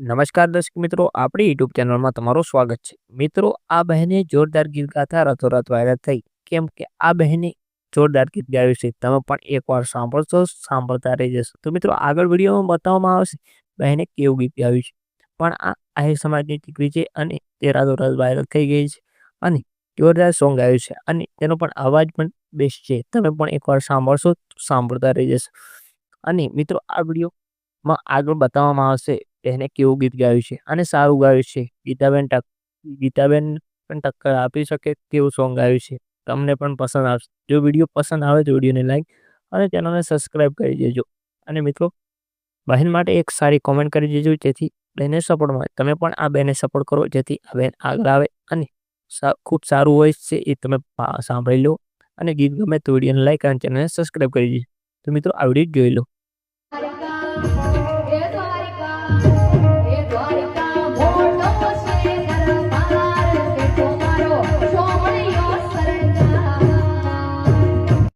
નમસ્કાર દર્શક મિત્રો, આપણી યુટ્યુબ ચેનલમાં તમારું સ્વાગત છે. મિત્રો, આ બહેને જોરદાર ગીત ગાતા રથોરથ વાયરલ થઈ. કેમ કે આ બહેને જોરદાર ગીત ગાયું છે. તમે પણ એકવાર સાંભળશો, સાંભળતા રહી જશો તો મિત્રો, આગળ વિડીયોમાં બતાવવામાં આવશે, બહેને કેવું ગીત ગાયું છે. પણ આ આહિર સમાજની દીકરી છે અને તે રાતોરાત વાયરલ થઈ ગઈ છે અને જોરદાર સોંગ ગાયું છે અને તેનો પણ અવાજ પણ બેસ્ટ છે. તમે પણ એકવાર સાંભળશો, સાંભળતા રહી જશો અને મિત્રો, આ વિડીયોમાં આગળ બતાવવામાં આવશે એને કેવું ગીત ગાયું છે? અને સારું ગાયું છે? ગીતાબેન ટક, ગીતાબેન પણ ટક્કર આપી શકે તેવું સોંગ ગાયું છે. તમને પણ પસંદ આવશે. જો વીડિયો પસંદ આવે તો વિડીયોને લાઈક અને ચેનલને સબસ્ક્રાઈબ કરી દેજો. અને મિત્રો, બહેન માટે એક સારી કોમેન્ટ કરી દેજો, જેથી બહેને સપોર્ટ મળે. તમે પણ આ બહેને સપોર્ટ કરો, જેથી આ બહેન આગળ આવે અને ખૂબ સારું હોય છે એ તમે સાંભળી લો. અને ગીત ગમે તો વિડીયોને લાઈક અને ચેનલને સબસ્ક્રાઈબ કરી દેજો. તો મિત્રો, આ વીડિયો જોઈ લો.